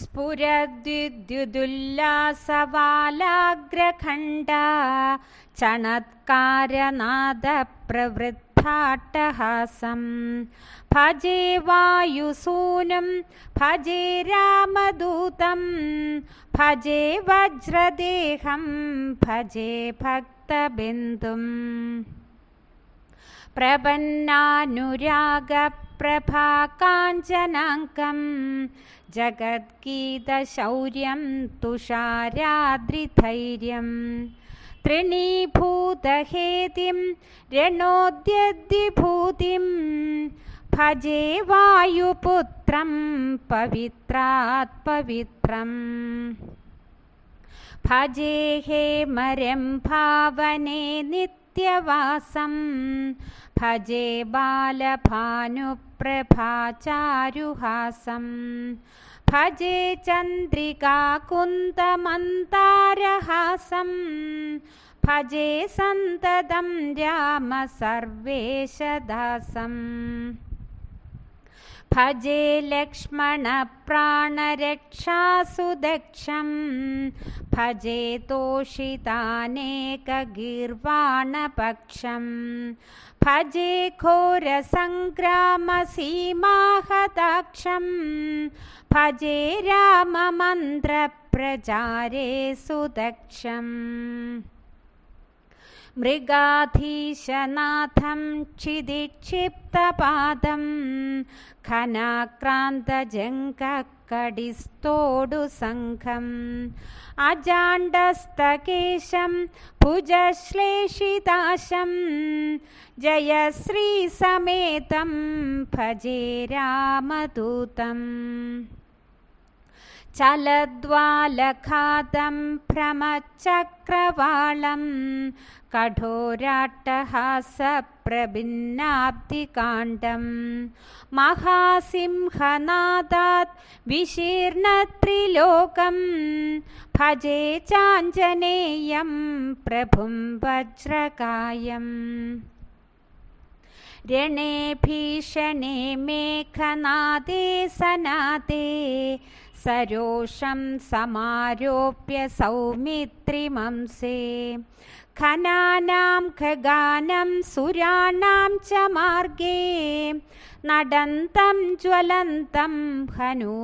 स्फुरद्विद्युदुल्लासवालाग्रखण्डा चणत्कारनादप्रवृद्धाट्टहासं भजे वायुसूनं भजे रामदूतं भजे वज्रदेहं भजे भक्तबिन्दुम् प्रपन्नानुरागप्रभाकाञ्चनाङ्कं जगद्गीतशौर्यं तुषाराद्रिधैर्यं त्रिणीभूतहेतिं रणोद्यद्विभूतिं भजे वायुपुत्रं पवित्रात् पवित्रम् भजे हेमरं भावने नित्यवासं भजे बालभानुप्रभाचारुहासं। भजे चन्द्रिकाकुन्तमन्तारहासं भजे सन्ततं राम सर्वेशदासम् भजे लक्ष्मणप्राणरक्षासुदक्षं भजे तोषितानेकगीर्वाणपक्षं भजे घोरसङ्ग्रामसीमाहताक्षं भजे राममन्त्रप्रचारे सुदक्षम् मृगाधीशनाथं क्षिदिक्षिप्तपादं खनाक्रान्तजङ्ककडिस्तोडुसङ्घम् अजाण्डस्तकेशं भुजश्लेषिताशं जयश्रीसमेतं भजे रामदूतम् चलद्वालखातं भ्रमचक्रवालं कठोराट्टहासप्रभिन्नाब्धिकाण्डं। महासिंहनादात् विशीर्णत्रिलोकं भजे चाञ्जनेयं प्रभुं वज्रकायम् ऋणे भीषणे मेघनादे सनादे സരോഷം സമാരോപ്യ സൗമിത്രിമംസേ ഖനാനാം ഖഗാനം സുരാണാം ച മാർഗേ. നടന്തം ജ്വലന്തം ഹനുമന്തമീഠേ.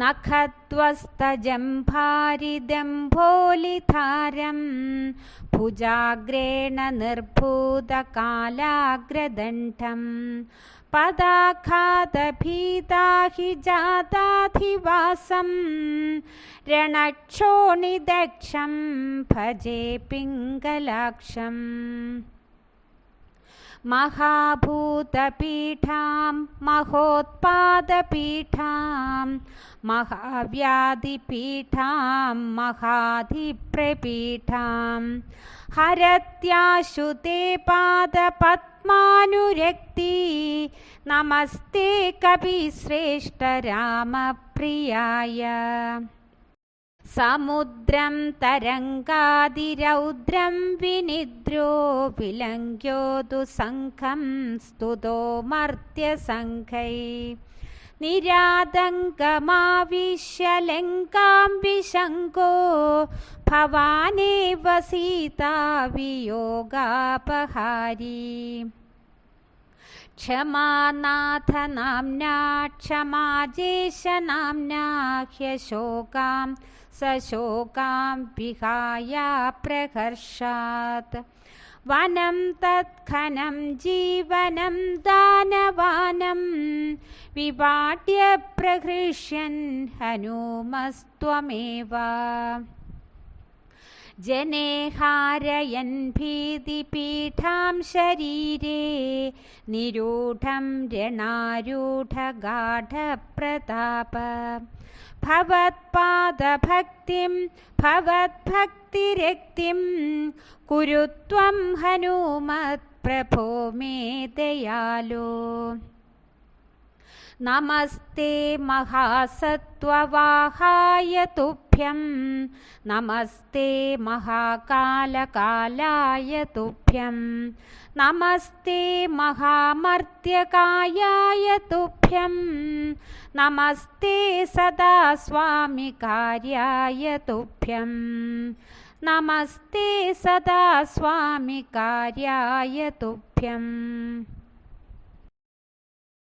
नखध्वस्तजम्भारिदम्भोलिधारं भुजाग्रेण निर्भूतकालाग्रदण्ठं पदाघातभीता हि जाताधिवासं रणक्षोणिदक्षं भजे पिङ्गलाक्षम् महाभूतपीठां महोत्पादपीठां महाव्याधिपीठां महाधिप्रपीठां। हरत्याशुते पादपद्मानुरक्ति नमस्ते कविश्रेष्ठ रामप्रियाय। समुद्रं तरङ्गादिरौद्रं विनिद्रो विलङ्घ्योदुसङ्घं स्तुतो मर्त्यसङ्घै विशङ्को भवानेव सीता वियोगापहारी क्षमानाथनाम्ना क्षमाजेशनाम्ना सशोकां विहाय प्रहर्षात्। वनं तत्खनं जीवनं दानवानं विपाट्य प्रहृष्यन् हनुमस्त्वमेव। जने हारयन् भीतिपीठां शरीरे निरूढं ऋणारूढगाढप्रताप ഭവത്പാദഭക്തിം ഭവത്ഭക്തിരക്തിം കുരുത്വം ഹനുമത് പ്രഭോ മേ ദയാലോ. नमस्ते महासत्त्ववाहाय तुभ्यं नमस्ते महाकालकालाय तुभ्यं नमस्ते महामर्त्यकायाय तुभ्यं नमस्ते सदा स्वामिकार्याय तुभ्यं नमस्ते सदा स्वामिकार्याय तुभ्यम्